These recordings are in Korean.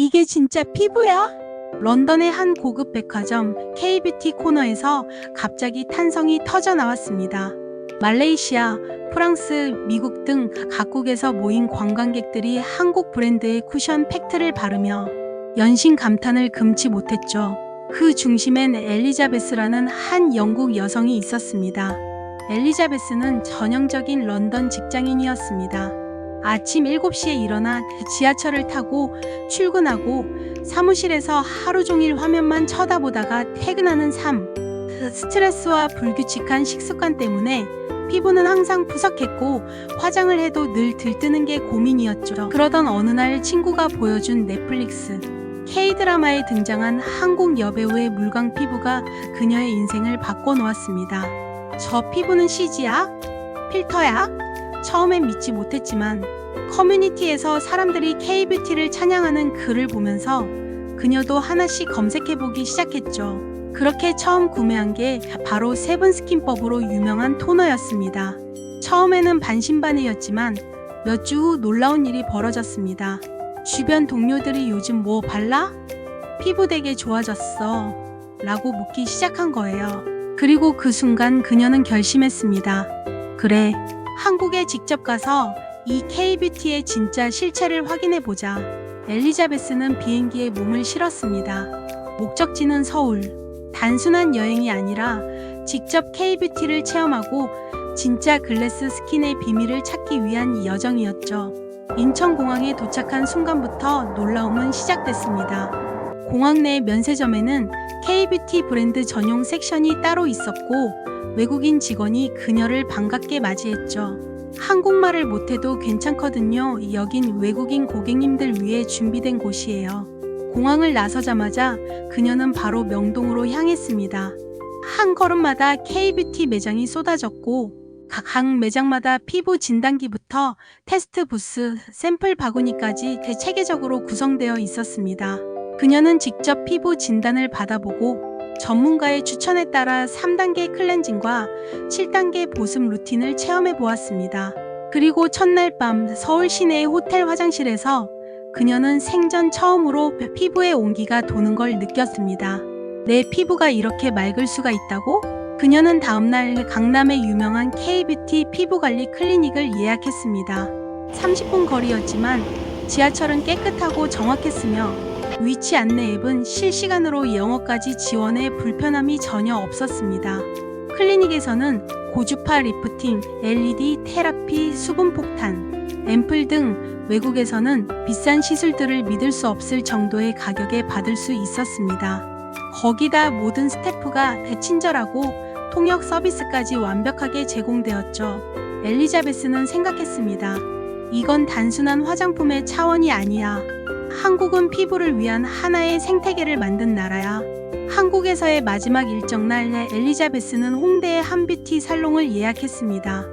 이게 진짜 피부야? 런던의 한 고급 백화점 K뷰티 코너에서 갑자기 탄성이 터져 나왔습니다. 말레이시아, 프랑스, 미국 등 각국에서 모인 관광객들이 한국 브랜드의 쿠션 팩트를 바르며 연신 감탄을 금치 못했죠. 그 중심엔 엘리자베스라는 한 영국 여성이 있었습니다. 엘리자베스는 전형적인 런던 직장인이었습니다. 아침 7시에 일어나 지하철을 타고 출근하고 사무실에서 하루 종일 화면만 쳐다보다가 퇴근하는 삶. 그 스트레스와 불규칙한 식습관 때문에 피부는 항상 푸석했고 화장을 해도 늘 들뜨는 게 고민이었죠. 그러던 어느 날 친구가 보여준 넷플릭스 K-드라마에 등장한 한국 여배우의 물광 피부가 그녀의 인생을 바꿔놓았습니다. 저 피부는 CG야? 필터야? 처음엔 믿지 못했지만 커뮤니티에서 사람들이 K-뷰티를 찬양하는 글을 보면서 그녀도 하나씩 검색해보기 시작했죠. 그렇게 처음 구매한 게 바로 세븐 스킨법으로 유명한 토너였습니다. 처음에는 반신반의였지만 몇 주 후 놀라운 일이 벌어졌습니다. 주변 동료들이 요즘 뭐 발라? 피부 되게 좋아졌어. 라고 묻기 시작한 거예요. 그리고 그 순간 그녀는 결심했습니다. 그래, 한국에 직접 가서 이 K-뷰티의 진짜 실체를 확인해 보자. 엘리자베스는 비행기에 몸을 실었습니다. 목적지는 서울. 단순한 여행이 아니라 직접 K-뷰티를 체험하고 진짜 글래스 스킨의 비밀을 찾기 위한 여정이었죠. 인천공항에 도착한 순간부터 놀라움은 시작됐습니다. 공항 내 면세점에는 K-뷰티 브랜드 전용 섹션이 따로 있었고 외국인 직원이 그녀를 반갑게 맞이했죠. 한국말을 못해도 괜찮거든요. 여긴 외국인 고객님들 위해 준비된 곳이에요. 공항을 나서자마자 그녀는 바로 명동으로 향했습니다. 한 걸음마다 K-뷰티 매장이 쏟아졌고 각각 매장마다 피부 진단기부터 테스트 부스, 샘플 바구니까지 대체계적으로 구성되어 있었습니다. 그녀는 직접 피부 진단을 받아보고 전문가의 추천에 따라 3단계 클렌징과 7단계 보습 루틴을 체험해 보았습니다. 그리고 첫날 밤 서울 시내의 호텔 화장실에서 그녀는 생전 처음으로 피부의 온기가 도는 걸 느꼈습니다. 내 피부가 이렇게 맑을 수가 있다고? 그녀는 다음날 강남의 유명한 K-뷰티 피부관리 클리닉을 예약했습니다. 30분 거리였지만 지하철은 깨끗하고 정확했으며 위치 안내 앱은 실시간으로 영어까지 지원해 불편함이 전혀 없었습니다. 클리닉에서는 고주파 리프팅, LED 테라피, 수분 폭탄, 앰플 등 외국에서는 비싼 시술들을 믿을 수 없을 정도의 가격에 받을 수 있었습니다. 거기다 모든 스태프가 대친절하고 통역 서비스까지 완벽하게 제공되었죠. 엘리자베스는 생각했습니다. 이건 단순한 화장품의 차원이 아니야. 한국은 피부를 위한 하나의 생태계를 만든 나라야. 한국에서의 마지막 일정 날 엘리자베스는 홍대의 한 뷰티 살롱을 예약했습니다.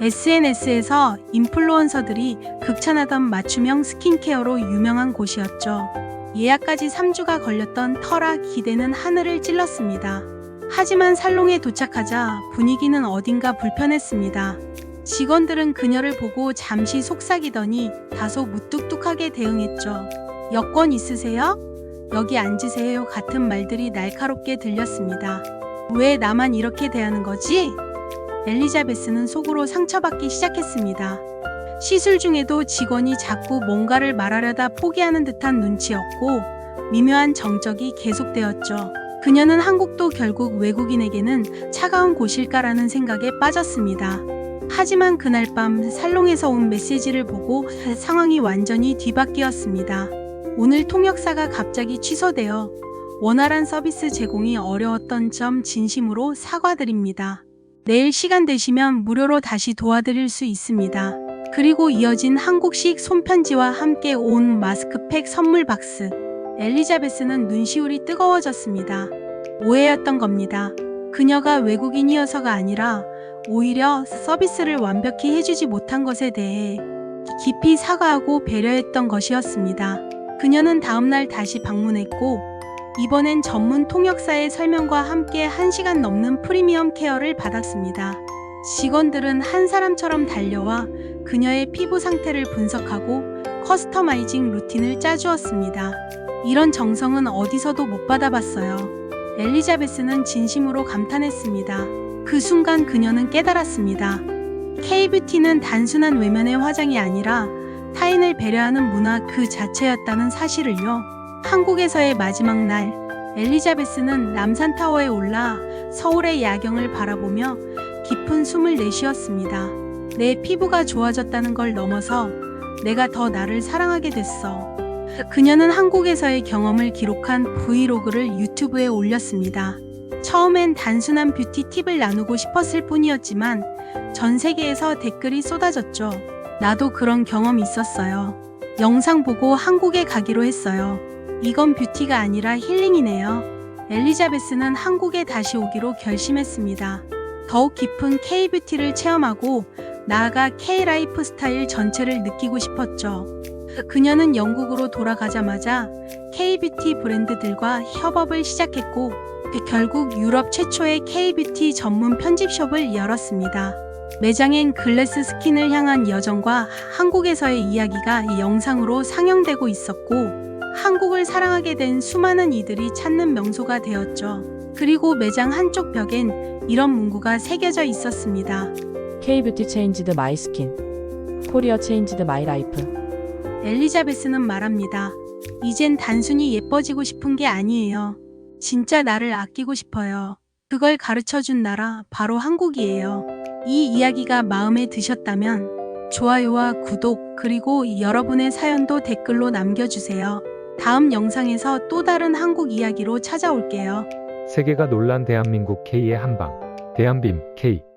SNS에서 인플루언서들이 극찬하던 맞춤형 스킨케어로 유명한 곳이었죠. 예약까지 3주가 걸렸던 터라 기대는 하늘을 찔렀습니다. 하지만 살롱에 도착하자 분위기는 어딘가 불편했습니다. 직원들은 그녀를 보고 잠시 속삭이더니 다소 무뚝뚝하게 대응했죠. 여권 있으세요? 여기 앉으세요 같은 말들이 날카롭게 들렸습니다. 왜 나만 이렇게 대하는 거지? 엘리자베스는 속으로 상처받기 시작했습니다. 시술 중에도 직원이 자꾸 뭔가를 말하려다 포기하는 듯한 눈치였고 미묘한 정적이 계속되었죠. 그녀는 한국도 결국 외국인에게는 차가운 곳일까라는 생각에 빠졌습니다. 하지만 그날 밤 살롱에서 온 메시지를 보고 상황이 완전히 뒤바뀌었습니다. 오늘 통역사가 갑자기 취소되어 원활한 서비스 제공이 어려웠던 점 진심으로 사과드립니다. 내일 시간 되시면 무료로 다시 도와드릴 수 있습니다. 그리고 이어진 한국식 손편지와 함께 온 마스크팩 선물 박스. 엘리자베스는 눈시울이 뜨거워졌습니다. 오해였던 겁니다. 그녀가 외국인이어서가 아니라 오히려 서비스를 완벽히 해주지 못한 것에 대해 깊이 사과하고 배려했던 것이었습니다. 그녀는 다음날 다시 방문했고 이번엔 전문 통역사의 설명과 함께 1시간 넘는 프리미엄 케어를 받았습니다. 직원들은 한 사람처럼 달려와 그녀의 피부 상태를 분석하고 커스터마이징 루틴을 짜주었습니다. 이런 정성은 어디서도 못 받아봤어요. 엘리자베스는 진심으로 감탄했습니다. 그 순간 그녀는 깨달았습니다. K-뷰티는 단순한 외면의 화장이 아니라 타인을 배려하는 문화 그 자체였다는 사실을요. 한국에서의 마지막 날, 엘리자베스는 남산타워에 올라 서울의 야경을 바라보며 깊은 숨을 내쉬었습니다. 내 피부가 좋아졌다는 걸 넘어서 내가 더 나를 사랑하게 됐어. 그녀는 한국에서의 경험을 기록한 브이로그를 유튜브에 올렸습니다. 처음엔 단순한 뷰티 팁을 나누고 싶었을 뿐이었지만 전 세계에서 댓글이 쏟아졌죠. 나도 그런 경험이 있었어요. 영상 보고 한국에 가기로 했어요. 이건 뷰티가 아니라 힐링이네요. 엘리자베스는 한국에 다시 오기로 결심했습니다. 더욱 깊은 K-뷰티를 체험하고 나아가 K-라이프 스타일 전체를 느끼고 싶었죠. 그녀는 영국으로 돌아가자마자 K-뷰티 브랜드들과 협업을 시작했고 결국 유럽 최초의 K-뷰티 전문 편집숍을 열었습니다. 매장엔 글래스 스킨을 향한 여정과 한국에서의 이야기가 이 영상으로 상영되고 있었고 한국을 사랑하게 된 수많은 이들이 찾는 명소가 되었죠. 그리고 매장 한쪽 벽엔 이런 문구가 새겨져 있었습니다. K-뷰티 체인지드 마이 스킨. 코리어 체인지드 마이 라이프. 엘리자베스는 말합니다. 이젠 단순히 예뻐지고 싶은 게 아니에요. 진짜 나를 아끼고 싶어요. 그걸 가르쳐 준 나라 바로 한국이에요. 이 이야기가 마음에 드셨다면 좋아요와 구독 그리고 여러분의 사연도 댓글로 남겨주세요. 다음 영상에서 또 다른 한국 이야기로 찾아올게요. 세계가 놀란 대한민국 K의 한방. 대한빔 K.